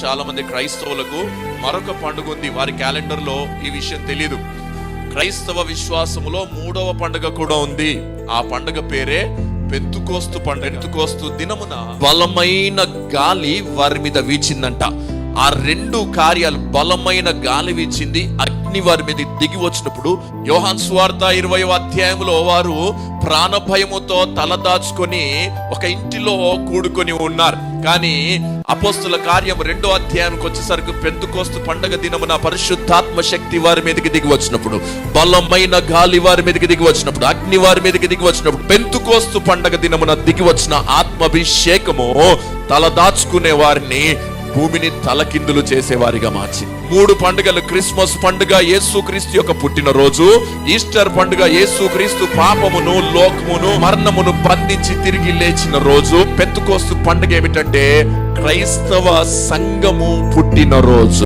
చాలా మంది క్రైస్తవులకు మరొక పండుగ ఉంది. వారి క్యాలెండర్లో ఈ విషయం తెలియదు క్రైస్తవ విశ్వాసములో మూడవ పండుగ కూడా ఉంది. ఆ పండుగ పేరే పెంతుకోస్తు పండుగ. పెంతుకోస్తు దినమున బలమైన గాలి వారి మీద వీచిందంట. ఆ రెండు కార్యాలు బలమైన గాలి వీచింది. అగ్ని వారి మీద దిగి వచ్చినప్పుడు యోహాన్ స్వార్థ ఇరవై అధ్యాయంలో వారు ప్రాణభయముతో తలదాచుకొని ఒక ఇంటిలో కూడుకొని ఉన్నారు. కానీ అపోస్తుల కార్యం రెండో అధ్యాయానికి వచ్చేసరికి పెంతుకోస్తు పండగ దినమున పరిశుద్ధాత్మ శక్తి వారి మీదకి దిగి వచ్చినప్పుడు బలమైన గాలి వారి మీదకి దిగి వచ్చినప్పుడు అగ్ని వారి మీదకి దిగి వచ్చినప్పుడు పెంతుకోస్తు పండగ దినమున దిగి వచ్చిన ఆత్మాభిషేకము తల దాచుకునే వారిని భూమిని తలకిందులు చేసేవారిగా మార్చి. మూడు పండుగలు క్రిస్మస్ పండుగ యేసుక్రీస్తు యొక్క పుట్టినరోజు ఈస్టర్ పండుగ యేసుక్రీస్తు పాపమును లోకమును మరణమును బంధించి తిరిగి లేచిన రోజు పెత్తుకోస్తు పండుగ ఏమిటంటే క్రైస్తవ సంఘము పుట్టినరోజు.